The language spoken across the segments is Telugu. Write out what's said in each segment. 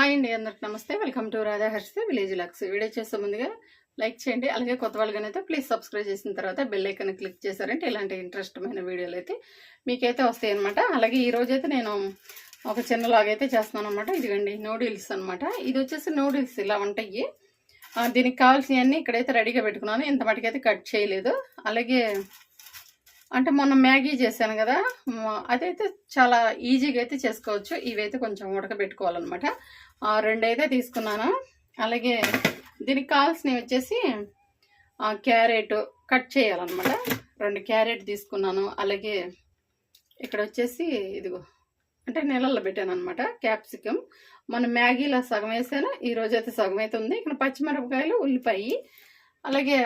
హాయ్ అండి అందరికి నమస్తే. Welcome to Radha Harsha village vlogs video చేసే ముందుగా లైక్ చేయండి. అలాగే కొత్త వాళ్ళగానైతే ప్లీజ్ సబ్స్క్రైబ్ చేసిన తర్వాత బెల్ ఐకన్ క్లిక్ చేశారంటే ఇలాంటి ఇంట్రెస్టమైన వీడియోలు అయితే మీకైతే వస్తాయి అనమాట అలాగే ఈ రోజు అయితే నేను ఒక చిన్న లాగైతే చేస్తున్నాను అనమాట ఇదిగండి నూడిల్స్ అనమాట ఇది వచ్చేసి నూడిల్స్ ఇలా ఉంటాయి. దీనికి కావాల్సినవన్నీ ఇక్కడైతే రెడీగా పెట్టుకున్నాను. ఇంత మటుకైతే కట్ చేయలేదు. అలాగే అంటే మొన్న మ్యాగీ చేశాను కదా. అదైతే చాలా ఈజీగా అయితే చేసుకోవచ్చు. ఇవైతే కొంచెం ఉడకబెట్టుకోవాలన్నమాట. ఆ, రెండైతే తీసుకున్నాను. అలాగే దీనికి కావాల్సినవి వచ్చేసి క్యారెట్ కట్ చేయాలన్నమాట. రెండు క్యారెట్ తీసుకున్నాను. అలాగే ఇక్కడ వచ్చేసి ఇదిగో అంటే నీళ్ళల్లో పెట్టాను అనమాట క్యాప్సికమ్ మన మ్యాగీలో సగం వేసాను. ఈరోజు అయితే సగం అయితే ఉంది. ఇక్కడ పచ్చిమిరపకాయలు ఉల్లిపాయ అలాగే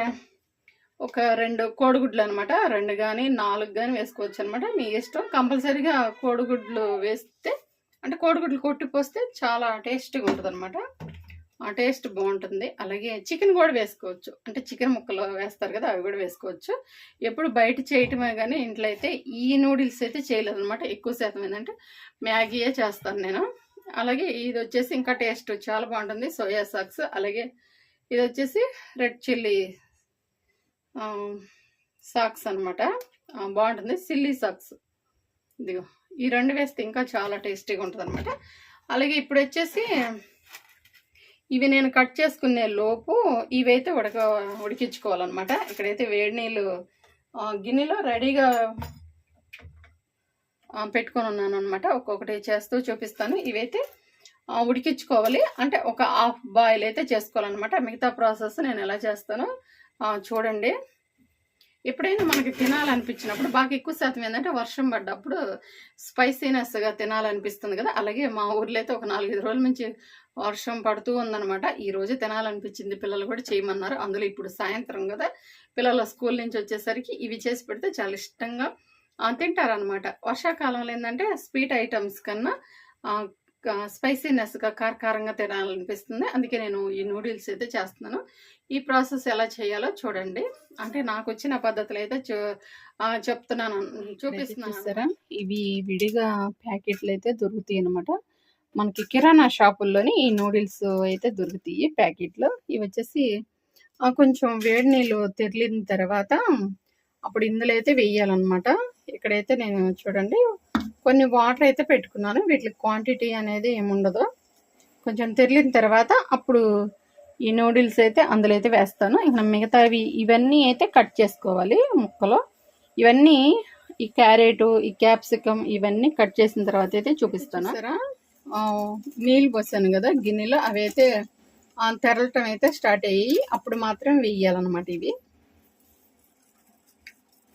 ఒక రెండు కోడిగుడ్లు అనమాట రెండు కానీ నాలుగు కానీ వేసుకోవచ్చు అనమాట మీ ఇష్టం. కంపల్సరీగా కోడిగుడ్లు వేస్తే అంటే కోడిగుడ్లు కొట్టిపోస్తే చాలా టేస్టీగా ఉంటుంది అనమాట ఆ టేస్ట్ బాగుంటుంది. అలాగే చికెన్ కూడా వేసుకోవచ్చు. అంటే చికెన్ ముక్కలు వేస్తారు కదా అవి కూడా వేసుకోవచ్చు. ఎప్పుడు బయట చేయటమే కానీ ఇంట్లో అయితే ఈ నూడిల్స్ అయితే చేయలేదు అనమాట ఎక్కువ శాతం ఏంటంటే మ్యాగీయే చేస్తాను నేను. అలాగే ఇది వచ్చేసి ఇంకా టేస్ట్ చాలా బాగుంటుంది. Soya socks. అలాగే ఇది వచ్చేసి రెడ్ చిల్లీ సాక్స్ అనమాట బాగుంటుంది. Silly socks. ఇదిగో ఈ రెండు వేస్తే ఇంకా చాలా టేస్టీగా ఉంటుంది అనమాట అలాగే ఇప్పుడు వచ్చేసి ఇవి నేను కట్ చేసుకునే లోపు ఇవైతే ఉడక ఉడికించుకోవాలన్నమాట. ఇక్కడైతే వేడి నీళ్ళు గిన్నెలో రెడీగా పెట్టుకొని ఉన్నాను అనమాట ఒక్కొక్కటి చేస్తూ చూపిస్తాను. ఇవైతే ఉడికించుకోవాలి. అంటే ఒక హాఫ్ బాయిల్ అయితే చేసుకోవాలన్నమాట. మిగతా ప్రాసెస్ నేను ఎలా చేస్తానో చూడండి. ఎప్పుడైనా మనకి తినాలనిపించినప్పుడు బాగా ఎక్కువ శాతం ఏంటంటే వర్షం పడ్డప్పుడు స్పైసీనెస్గా తినాలనిపిస్తుంది కదా. అలాగే మా ఊర్లో అయితే ఒక నాలుగైదు రోజుల నుంచి వర్షం పడుతూ ఉందనమాట ఈ రోజు తినాలనిపించింది. పిల్లలు కూడా చేయమన్నారు. అందులో ఇప్పుడు సాయంత్రం కదా. పిల్లల స్కూల్ నుంచి వచ్చేసరికి ఇవి చేసి పెడితే చాలా ఇష్టంగా తింటారనమాట వర్షాకాలంలో ఏంటంటే స్వీట్ ఐటమ్స్ కన్నా స్పైసీనెస్గా కారకారంగా తినాలనిపిస్తుంది. అందుకే నేను ఈ నూడిల్స్ అయితే చేస్తున్నాను. ఈ ప్రాసెస్ ఎలా చేయాలో చూడండి. అంటే నాకు వచ్చిన పద్ధతులు అయితే చెప్తున్నాను. చూపిస్తున్నాను ఇవి విడిగా ప్యాకెట్లు అయితే దొరుకుతాయి అనమాట మనకి కిరాణా షాపుల్లోని ఈ నూడిల్స్ అయితే దొరుకుతాయి ప్యాకెట్లు. ఇవి వచ్చేసి కొంచెం వేడి నీళ్ళు తెరిలిన తర్వాత అప్పుడు ఇందులో అయితే వేయాలన్నమాట. ఇక్కడైతే నేను చూడండి కొన్ని వాటర్ అయితే పెట్టుకున్నాను. వీటి క్వాంటిటీ అనేది ఏముండదు. కొంచెం తెరిలిన తర్వాత అప్పుడు ఈ నూడిల్స్ అయితే అందులో అయితే వేస్తాను. ఇంకా మిగతావి ఇవన్నీ అయితే కట్ చేసుకోవాలి ముక్కలు. ఇవన్నీ ఈ క్యారెట్ ఈ క్యాప్సికమ్ ఇవన్నీ కట్ చేసిన తర్వాత అయితే చూపిస్తాను. నీళ్ళు పోసాను కదా గిన్నెలో. అవి అయితే తెరలటం అయితే స్టార్ట్ అయ్యాయి అప్పుడు మాత్రం వేయాలన్నమాట ఇవి.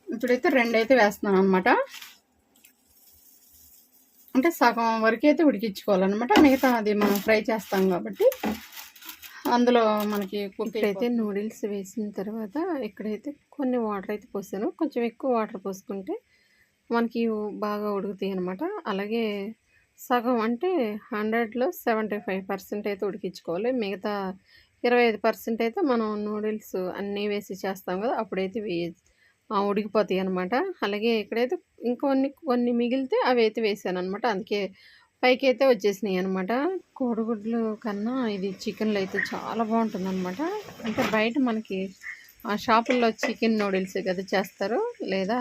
ఇప్పుడైతే రెండు అయితే వేస్తున్నాను అనమాట అంటే సగం వరకు అయితే ఉడికించుకోవాలన్నమాట. మిగతా అది మనం ఫ్రై చేస్తాం కాబట్టి అందులో మనకి కుక్ ఇక్కడైతే నూడిల్స్ వేసిన తర్వాత ఇక్కడైతే కొన్ని వాటర్ అయితే పోసాను. కొంచెం ఎక్కువ వాటర్ పోసుకుంటే మనకి బాగా ఉడుకుతాయి అనమాట అలాగే సగం అంటే హండ్రెడ్లో సెవెంటీ ఫైవ్ పర్సెంట్ అయితే ఉడికించుకోవాలి. మిగతా ఇరవై ఐదు పర్సెంట్ అయితే మనం నూడిల్స్ అన్నీ వేసి చేస్తాం కదా అప్పుడైతే వే ఆ, ఉడికిపోతాయి అనమాట అలాగే ఇక్కడైతే ఇంకొన్ని కొన్ని మిగిలితే అవి అయితే వేసాను అనమాట అందుకే పైకి అయితే వచ్చేసినాయి అనమాట కోడిగుడ్లు కన్నా ఇది చికెన్లో అయితే చాలా బాగుంటుంది అనమాట అంటే బయట మనకి ఆ షాపుల్లో చికెన్ నూడిల్స్ కదా చేస్తారు. లేదా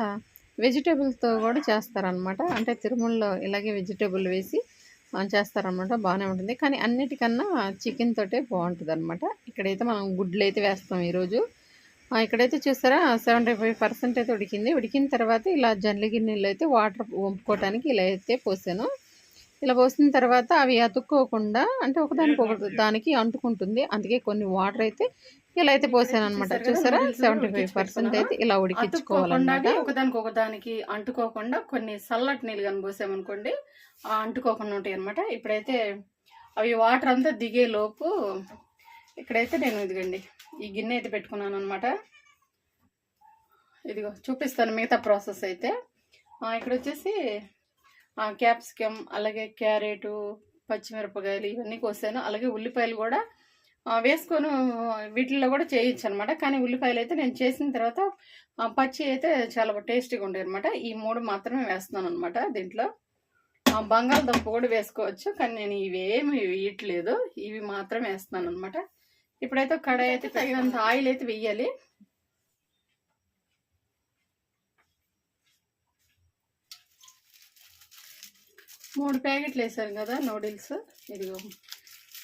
వెజిటేబుల్తో కూడా చేస్తారనమాట అంటే తిరుమలలో ఇలాగే వెజిటేబుల్ వేసి చేస్తారనమాట బాగానే ఉంటుంది. కానీ అన్నిటికన్నా చికెన్ తోటే బాగుంటుంది అనమాట ఇక్కడైతే మనం గుడ్లు అయితే వేస్తాం ఈరోజు. ఇక్కడైతే చూస్తారా? సెవెంటీ ఫైవ్ పర్సెంట్ అయితే ఉడికింది. ఉడికిన తర్వాత ఇలా జల్లి గిన్నెలు అయితే వాటర్ వంపుకోవడానికి ఇలా అయితే పోసాను. ఇలా పోసిన తర్వాత అవి అతుక్కోకుండా అంటే ఒకదానికి ఒక దానికి అంటుకుంటుంది. అందుకే కొన్ని వాటర్ అయితే ఇలా అయితే పోసాను అనమాట చూసారా? సెవెంటీ ఫైవ్ పర్సెంట్ అయితే ఇలా ఉడికించుకోవాలన్నమాట. అతుక్కోకుండా ఒకదానికి ఒకదానికి అంటుకోకుండా కొన్ని చల్లటి నీళ్ళు కానీ పోసామనుకోండి అంటుకోకుండా ఉంటాయి అనమాట ఇప్పుడైతే అవి వాటర్ అంతా దిగే లోపు ఇక్కడైతే నేను ఇదిగండి ఈ గిన్నె అయితే పెట్టుకున్నాను అనమాట ఇదిగో చూపిస్తాను మిగతా ప్రాసెస్ అయితే. ఇక్కడ వచ్చేసి క్యాప్సికమ్ అలాగే క్యారెటు పచ్చిమిరపకాయలు ఇవన్నీ కోసాను. అలాగే ఉల్లిపాయలు కూడా వేసుకొని వీటిల్లో కూడా చేయొచ్చు అనమాట కానీ ఉల్లిపాయలు అయితే నేను చేసిన తర్వాత ఆ, పచ్చి అయితే చాలా టేస్టీగా ఉంటాయి అనమాట ఈ మూడు మాత్రమే వేస్తున్నాను అనమాట దీంట్లో. బంగాళదుంప కూడా వేసుకోవచ్చు కానీ నేను ఇవేమి వేయట్లేదు ఇవి మాత్రం వేస్తున్నాను అనమాట ఇప్పుడైతే కడాయి అయితే తగినంత ఆయిల్ అయితే వెయ్యాలి. మూడు ప్యాకెట్లు వేసాను కదా నూడిల్స్. ఇదిగో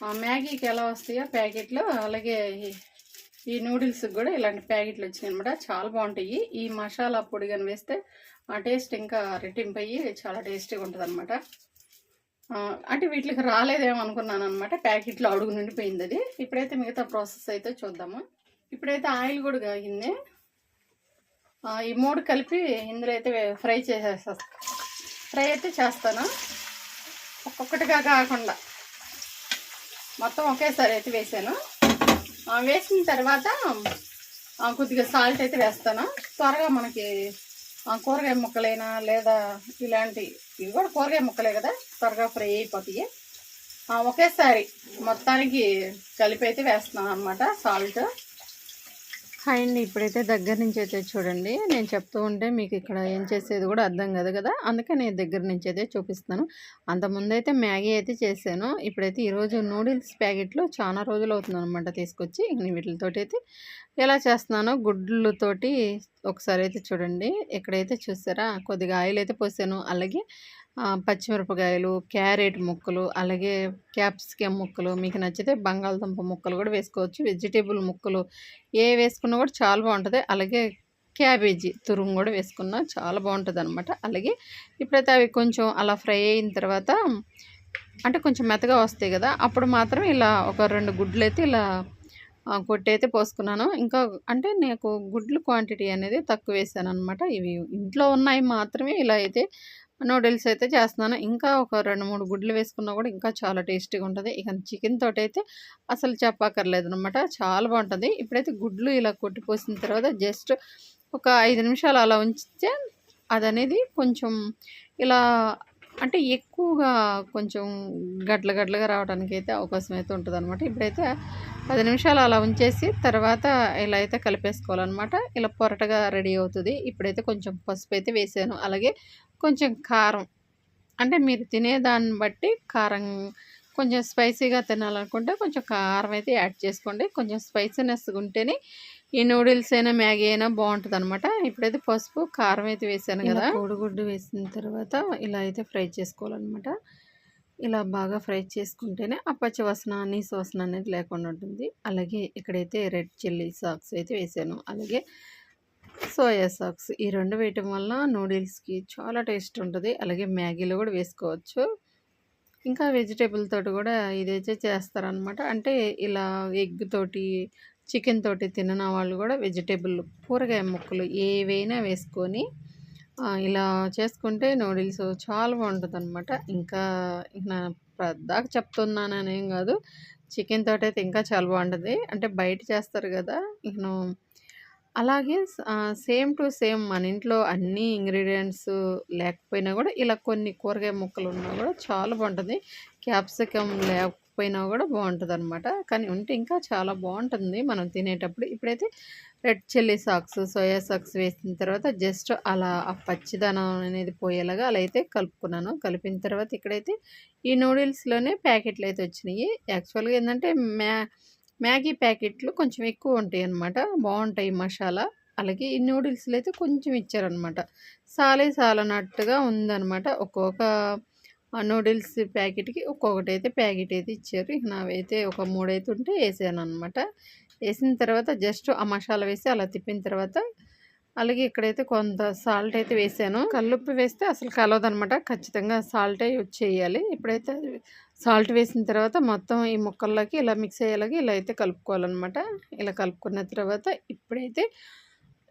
ఆ మ్యాగీకి ఎలా వస్తాయో ప్యాకెట్లు అలాగే ఈ- నూడిల్స్కి కూడా ఇలాంటి ప్యాకెట్లు వచ్చినాయి అనమాట చాలా బాగుంటాయి. ఈ మసాలా పొడి కానీ వేస్తే ఆ టేస్ట్ ఇంకా రెట్టింపు అయ్యి చాలా టేస్టీగా ఉంటుంది అనమాట అంటే వీటికి రాలేదేమో అనుకున్నాను అనమాట ప్యాకెట్లో అడుగు నిండిపోయింది అది ఇప్పుడైతే మిగతా ప్రాసెస్ అయితే చూద్దాము. ఇప్పుడైతే ఆయిల్ కూడా కాగింది. ఈ మూడు కలిపి ఇందులో అయితే ఫ్రై చేసేస్తా. ఫ్రై అయితే చేస్తాను. ఒక్కొక్కటిగా కాకుండా మొత్తం ఒకేసారి అయితే వేసాను. వేసిన తర్వాత కొద్దిగా సాల్ట్ అయితే వేస్తాను. త్వరగా మనకి కూరగాయ ముక్కలైనా లేదా ఇలాంటి ఇవి కూడా కూరగాయ ముక్కలే కదా త్వరగా ఫ్రై అయిపోతాయి. ఒకేసారి మొత్తానికి కలిపి అయితే వేస్తున్నాను అనమాట సాల్ట్. హాయ్ అండి. ఇప్పుడైతే దగ్గర నుంచి అయితే చూడండి. నేను చెప్తూ ఉంటే మీకు ఇక్కడ ఏం చేసేది కూడా అర్థం కాదు కదా. అందుకే నేను దగ్గర నుంచి అయితే చూపిస్తాను అంతకుముందైతే అయితే మ్యాగీ అయితే చేశాను. ఇప్పుడైతే ఈరోజు నూడిల్స్ ప్యాకెట్లు చాలా రోజులు అవుతుందన్నమాట తీసుకొచ్చి. నేను వీటితోటి అయితే ఎలా చేస్తున్నానో గుడ్లతోటి ఒకసారి అయితే చూడండి. ఇక్కడైతే చూసారా కొద్దిగా ఆయిల్ అయితే పోసాను. అలాగే పచ్చిమిరపకాయలు క్యారెట్ ముక్కలు అలాగే క్యాప్సికమ్ ముక్కలు మీకు నచ్చితే బంగాళదుంప ముక్కలు కూడా వేసుకోవచ్చు వెజిటేబుల్ ముక్కలు ఏ వేసుకున్నా కూడా చాలా బాగుంటుంది. అలాగే క్యాబేజీ తురుము కూడా వేసుకున్నా చాలా బాగుంటుంది అనమాట అలాగే ఇప్పుడైతే అవి కొంచెం అలా ఫ్రై అయిన తర్వాత అంటే కొంచెం మెత్తగా వస్తాయి కదా అప్పుడు మాత్రం ఇలా ఒక రెండు గుడ్లు అయితే ఇలా ఆ, కొట్టి అయితే పోసుకున్నాను. ఇంకా అంటే నాకు గుడ్లు క్వాంటిటీ అనేది తక్కువ వేసాను అనమాట ఇవి ఇంట్లో ఉన్నాయి మాత్రమే ఇలా అయితే నూడిల్స్ అయితే చేస్తున్నాను. ఇంకా ఒక రెండు మూడు గుడ్లు వేసుకున్నా కూడా ఇంకా చాలా టేస్టీగా ఉంటుంది. ఇక చికెన్ తోటి అయితే అసలు చెప్పక్కర్లేదు అనమాట చాలా బాగుంటుంది. ఇప్పుడైతే గుడ్లు ఇలా కొట్టిపోసిన తర్వాత జస్ట్ ఒక ఐదు నిమిషాలు అలా ఉంచితే అది అనేది కొంచెం ఇలా అంటే ఎక్కువగా కొంచెం గడ్ల గడ్లగా రావడానికి అయితే అవకాశం అయితే ఉంటుంది అనమాట ఇప్పుడైతే పది నిమిషాలు అలా ఉంచేసి తర్వాత ఇలా అయితే కలిపేసుకోవాలన్నమాట. ఇలా పొరటగా రెడీ అవుతుంది. ఇప్పుడైతే కొంచెం పసుపు అయితే వేసాను. అలాగే కొంచెం కారం. అంటే మీరు తినే దాన్ని బట్టి కారం కొంచెం స్పైసీగా తినాలనుకుంటే కొంచెం కారం అయితే యాడ్ చేసుకోండి. కొంచెం స్పైసీనెస్ ఉంటేనే ఈ నూడిల్స్ అయినా మ్యాగీ అయినా బాగుంటుంది అనమాట ఇప్పుడైతే పసుపు కారం అయితే వేసాను కదా. కోడిగుడ్డు వేసిన తర్వాత ఇలా అయితే ఫ్రై చేసుకోవాలన్నమాట. ఇలా బాగా ఫ్రై చేసుకుంటేనే ఆ పచ్చి వాసన నీసు వాసన అనేది లేకుండా ఉంటుంది. అలాగే ఇక్కడైతే రెడ్ చిల్లీ సాక్స్ అయితే వేసాను. అలాగే సోయా సాక్స్ ఈ రెండు వేయటం వల్ల నూడిల్స్కి చాలా టేస్ట్ ఉంటుంది. అలాగే మ్యాగీలో కూడా వేసుకోవచ్చు. ఇంకా వెజిటేబుల్ తోటి కూడా ఇదైతే చేస్తారనమాట అంటే ఇలా ఎగ్ తోటి చికెన్ తోటి తినన వాళ్ళు కూడా వెజిటేబుల్ కూరగాయ ముక్కలు ఏవైనా వేసుకొని ఇలా చేసుకుంటే నూడిల్స్ చాలా బాగుంటుంది అనమాట ఇంకా నా పద్దాక చెప్తున్నాననేం కాదు. చికెన్ తోటి అయితే ఇంకా చాలా బాగుంటుంది. అంటే బయట చేస్తారు కదా నేను అలాగే సేమ్ టు సేమ్ మన ఇంట్లో అన్ని ఇంగ్రీడియంట్స్ లేకపోయినా కూడా ఇలా కొన్ని కూరగాయ ముక్కలు ఉన్నా కూడా చాలా బాగుంటుంది క్యాప్సికమ్ లేకపోయినా కూడా బాగుంటుంది అనమాట కానీ ఉంటే ఇంకా చాలా బాగుంటుంది మనం తినేటప్పుడు. ఇప్పుడైతే red chilli socks soya socks వేసిన తర్వాత జస్ట్ అలా ఆ పచ్చిదనం అనేది పోయేలాగా అలా అయితే కలుపుకున్నాను. కలిపిన తర్వాత ఇక్కడైతే ఈ నూడిల్స్లోనే ప్యాకెట్లు అయితే వచ్చినాయి. యాక్చువల్గా ఏంటంటే మ్యా మ్యాగీ ప్యాకెట్లు కొంచెం ఎక్కువ ఉంటాయి అన్నమాట బాగుంటాయి మసాలా. అలాగే ఈ నూడిల్స్లో అయితే కొంచెం ఇచ్చారనమాట సాలే సాలనట్టుగా ఉందన్నమాట. ఒక్కొక్క ఆ నూడిల్స్ ప్యాకెట్కి ఒక్కొక్కటి అయితే ప్యాకెట్ అయితే ఇచ్చారు. నావైతే ఒక మూడైతే ఉంటే వేసాను అనమాట వేసిన తర్వాత జస్ట్ ఆ మసాలా వేసి అలా తిప్పిన తర్వాత అలాగే ఇక్కడైతే కొంత సాల్ట్ అయితే వేసాను. కల్లుప్పు వేస్తే అసలు కలవదనమాట ఖచ్చితంగా సాల్ట్ యూజ్ చేయాలి. ఇప్పుడైతే సాల్ట్ వేసిన తర్వాత మొత్తం ఈ ముక్కల్లోకి ఇలా మిక్స్ అయ్యేలాగా ఇలా అయితే కలుపుకోవాలన్నమాట. ఇలా కలుపుకున్న తర్వాత ఇప్పుడైతే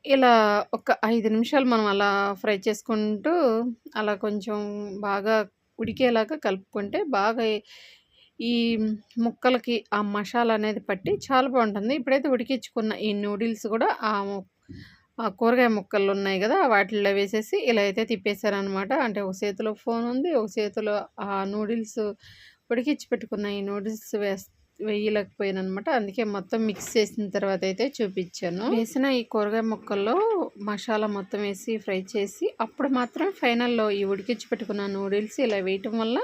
ఇలా ఒక ఐదు నిమిషాలు మనం అలా ఫ్రై చేసుకుంటూ అలా కొంచెం బాగా ఉడికేలాగా కలుపుకుంటే బాగా ఈ ముక్కలకి ఆ మసాలా అనేది పట్టి చాలా బాగుంటుంది. ఇప్పుడైతే ఉడికించుకున్న ఈ నూడిల్స్ కూడా ఆ ఆ కూరగాయ ముక్కలు ఉన్నాయి కదా వాటిల్లో వేసేసి ఇలా అయితే తిప్పేశారనమాట అంటే ఒక చేతిలో ఫోన్ ఉంది ఒక చేతిలో ఆ నూడిల్స్ ఉడికించి పెట్టుకున్న. ఈ నూడిల్స్ వేస్ వేయలేకపోయాను అనమాట అందుకే మొత్తం మిక్స్ చేసిన తర్వాత అయితే చూపించాను. వేసిన ఈ కూరగాయ ముక్కల్లో మసాలా మొత్తం వేసి ఫ్రై చేసి అప్పుడు మాత్రం ఫైనల్లో ఈ ఉడికించి పెట్టుకున్న నూడిల్స్ ఇలా వేయటం వల్ల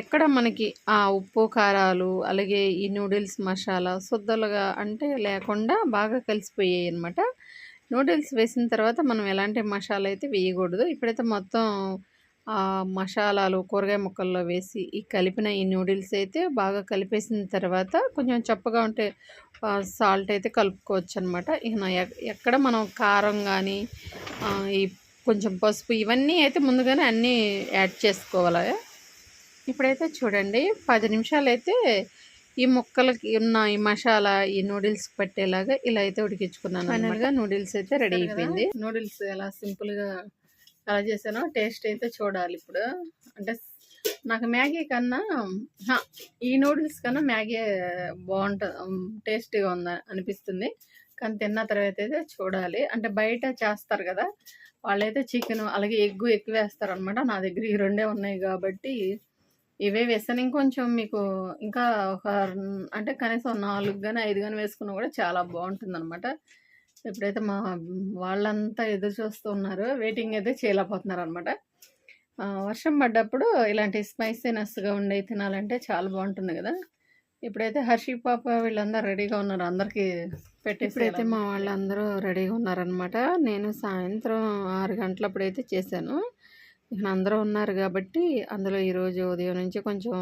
ఎక్కడ మనకి ఆ ఉప్పు కారాలు అలాగే ఈ నూడిల్స్ మసాలా శుద్ధలుగా అంటే లేకుండా బాగా కలిసిపోయాయి అనమాట నూడిల్స్ వేసిన తర్వాత మనం ఎలాంటి మసాలా అయితే వేయకూడదు. ఇప్పుడైతే మొత్తం మసాలాలు కూరగాయ ముక్కల్లో వేసి ఈ కలిపిన ఈ నూడిల్స్ అయితే బాగా కలిపేసిన తర్వాత కొంచెం చప్పగా ఉంటే సాల్ట్ అయితే కలుపుకోవచ్చు అనమాట ఎక్కడ మనం కారం కానీ ఈ కొంచెం పసుపు ఇవన్నీ అయితే ముందుగానే అన్నీ యాడ్ చేసుకోవాలి? ఇప్పుడైతే చూడండి పది నిమిషాలు అయితే ఈ ముక్కలకి ఉన్న ఈ మసాలా ఈ నూడిల్స్ పట్టేలాగా ఇలా అయితే ఉడికించుకున్నాను ఫైనల్గా నూడిల్స్ అయితే రెడీ అయిపోయింది. నూడిల్స్ ఎలా సింపుల్గా అలా చేశాను. టేస్ట్ అయితే చూడాలి ఇప్పుడు. అంటే నాకు మ్యాగీ కన్నా ఈ నూడిల్స్ కన్నా మ్యాగీ బాగుంటుంది టేస్టీగా ఉంది అనిపిస్తుంది. కానీ తిన్న తర్వాత అయితే చూడాలి. అంటే బయట చేస్తారు కదా వాళ్ళైతే చికెన్ అలాగే ఎగ్గు ఎక్కువ వేస్తారు అనమాట నా దగ్గర ఈ రెండే ఉన్నాయి కాబట్టి ఇవే వేసాను ఇంకొంచెం మీకు ఇంకా ఒక అంటే కనీసం నాలుగు కానీ ఐదు కానీ వేసుకున్నా కూడా చాలా బాగుంటుంది అనమాట ఇప్పుడైతే మా వాళ్ళంతా ఎదురు ఉన్నారు వెయిటింగ్ అయితే చేయలేకపోతున్నారు అనమాట వర్షం పడ్డప్పుడు ఇలాంటి స్పైసీనెస్గా ఉండే తినాలంటే చాలా బాగుంటుంది కదా. ఇప్పుడైతే హర్షి పాప వీళ్ళందరూ రెడీగా ఉన్నారు అందరికీ పెట్టేసి ఇప్పుడైతే మా వాళ్ళందరూ రెడీగా ఉన్నారనమాట నేను సాయంత్రం ఆరు గంటలప్పుడైతే చేశాను. ఇక అందరూ ఉన్నారు కాబట్టి అందులో ఈరోజు ఉదయం నుంచి కొంచెం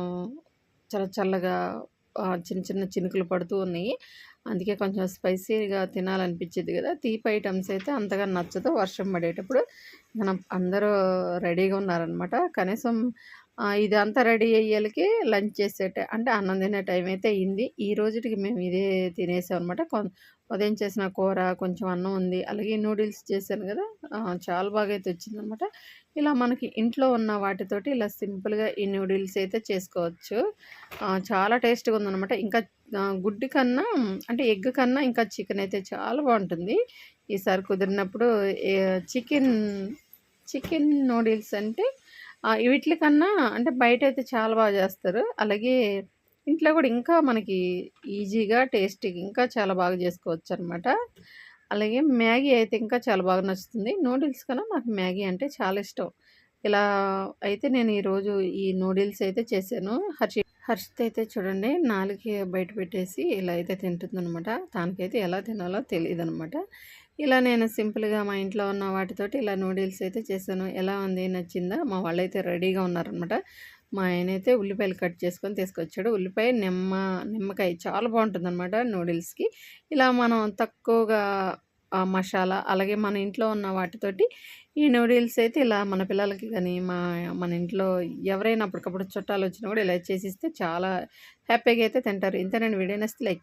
చల్ల చల్లగా చిన్న చిన్న చినుకులు పడుతూ ఉన్నాయి. అందుకే కొంచెం స్పైసీగా తినాలనిపించేది కదా. తీపి ఐటమ్స్ అయితే అంతగా నచ్చదు. వర్షం పడేటప్పుడు మనం అందరూ రెడీగా ఉన్నారనమాట కనీసం ఇదంతా రెడీ అయ్యేలకి లంచ్ చేసేటే అంటే అన్నం తినే టైం అయితే అయింది. ఈ రోజుకి మేము ఇదే తినేసాం అనమాట ఉదయం చేసిన కూర కొంచెం అన్నం ఉంది. అలాగే నూడిల్స్ చేశాను కదా చాలా బాగా అయితే వచ్చిందనమాట ఇలా మనకి ఇంట్లో ఉన్న వాటితోటి ఇలా సింపుల్గా ఈ నూడిల్స్ అయితే చేసుకోవచ్చు. చాలా టేస్ట్గా ఉందనమాట ఇంకా గుడ్డి కన్నా అంటే ఎగ్ కన్నా ఇంకా చికెన్ అయితే చాలా బాగుంటుంది. ఈసారి కుదిరినప్పుడు చికెన్ చికెన్ నూడిల్స్ అంటే వీటికన్నా వీటి కన్నా అంటే బయట అయితే చాలా బాగా చేస్తారు. అలాగే ఇంట్లో కూడా ఇంకా మనకి ఈజీగా టేస్టీగా ఇంకా చాలా బాగా చేసుకోవచ్చు అనమాట అలాగే మ్యాగీ అయితే ఇంకా చాలా బాగా నచ్చుతుంది. నూడిల్స్ కన్నా నాకు మ్యాగీ అంటే చాలా ఇష్టం. ఇలా అయితే నేను ఈరోజు ఈ నూడిల్స్ అయితే చేశాను. హర్షి హర్షిత్ అయితే చూడండి నాలుగు బయట పెట్టేసి ఇలా అయితే తింటుందనమాట తనకైతే ఎలా తినాలో తెలియదు అనమాట ఇలా నేను సింపుల్గా మా ఇంట్లో ఉన్న వాటితోటి ఇలా నూడిల్స్ అయితే చేశాను. ఎలా ఉంది? నచ్చిందా? మా వాళ్ళైతే రెడీగా ఉన్నారనమాట మా ఆయన అయితే ఉల్లిపాయలు కట్ చేసుకొని తీసుకొచ్చాడు. ఉల్లిపాయ నిమ్మ నిమ్మకాయ చాలా బాగుంటుందన్నమాట నూడిల్స్కి. ఇలా మనం తక్కువగా మసాలా అలాగే మన ఇంట్లో ఉన్న వాటితోటి ఈ నూడిల్స్ అయితే ఇలా మన పిల్లలకి కానీ మా మన ఇంట్లో ఎవరైనా అప్పటికప్పుడు చుట్టాలు వచ్చినా కూడా ఇలా చేసిస్తే చాలా హ్యాపీగా అయితే తింటారు. ఇంతేనండి. వీడియో నచ్చితే లైక్